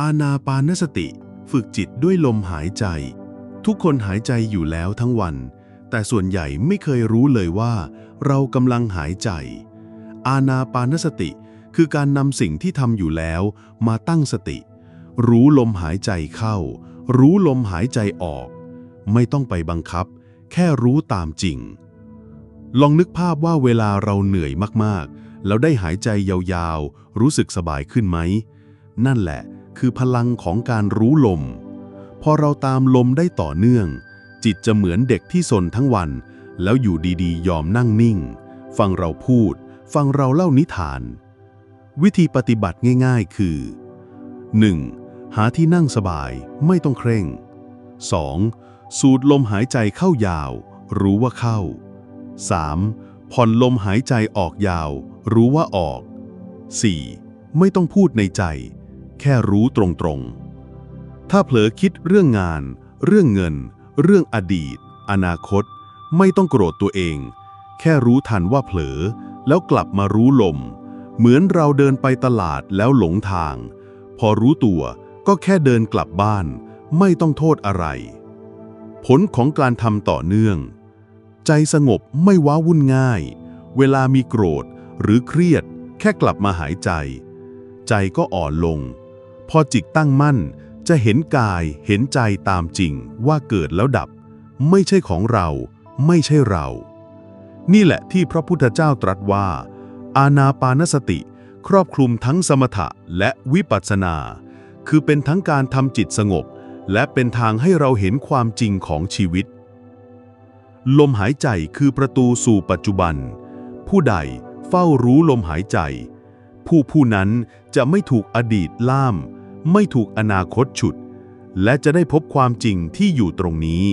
อาณาปานสติ ฝึกจิตด้วยลมหายใจ ทุกคนหายใจอยู่แล้วทั้งวัน แต่ส่วนใหญ่ไม่เคยรู้เลยว่า เรากำลังหายใจ อาณาปานสติคือการนำสิ่งที่ทำอยู่แล้วมาตั้งสติ รู้ลมหายใจเข้า รู้ลมหายใจออก ไม่ต้องไปบังคับ แค่รู้ตามจริง ลองนึกภาพว่าเวลาเราเหนื่อยมากๆ แล้วได้หายใจยาวๆ รู้สึกสบายขึ้นไหม นั่นแหละ คือพลังของการรู้ลม พอเราตามลมได้ต่อเนื่อง จิตจะเหมือนเด็กที่สนทั้งวัน แล้วอยู่ดีๆ ยอมนั่งนิ่ง ฟังเราพูด ฟังเราเล่านิทาน วิธีปฏิบัติง่ายๆ คือ 1. หาที่นั่งสบายไม่ต้องเคร่ง 2. สูดลมหายใจเข้ายาว รู้ว่าเข้า 3. ผ่อนลมหายใจออกยาว รู้ว่าออก 4. ไม่ต้องพูดในใจ แค่รู้ตรงๆ ถ้าเผลอคิดเรื่องงาน เรื่องเงิน เรื่องอดีต อนาคต ไม่ต้องโกรธตัวเอง แค่รู้ทันว่าเผลอ แล้วกลับมารู้ลม เหมือนเราเดินไปตลาดแล้วหลงทาง พอรู้ตัวก็แค่เดินกลับบ้าน ไม่ต้องโทษอะไร ผลของการทำต่อเนื่อง ใจสงบไม่ว้าวุ่นง่าย เวลามีโกรธหรือเครียด แค่กลับมาหายใจ ใจก็อ่อนลง พอจิตตั้งมั่น จะเห็นกายเห็นใจตามจริงว่าเกิดแล้วดับ ไม่ใช่ของเรา ไม่ใช่เรา นี่แหละที่พระพุทธเจ้าตรัสว่า อาณาปานสติ ครอบคลุมทั้งสมถะและวิปัสสนา คือเป็นทั้งการทำจิตสงบ และเป็นทางให้เราเห็นความจริงของชีวิต ลมหายใจคือประตูสู่ปัจจุบัน ผู้ใดเฝ้ารู้ลมหายใจผู้ผู้นั้นจะไม่ถูกอดีตล่าม ไม่ถูกอนาคตฉุด และจะได้พบความจริงที่อยู่ตรงนี้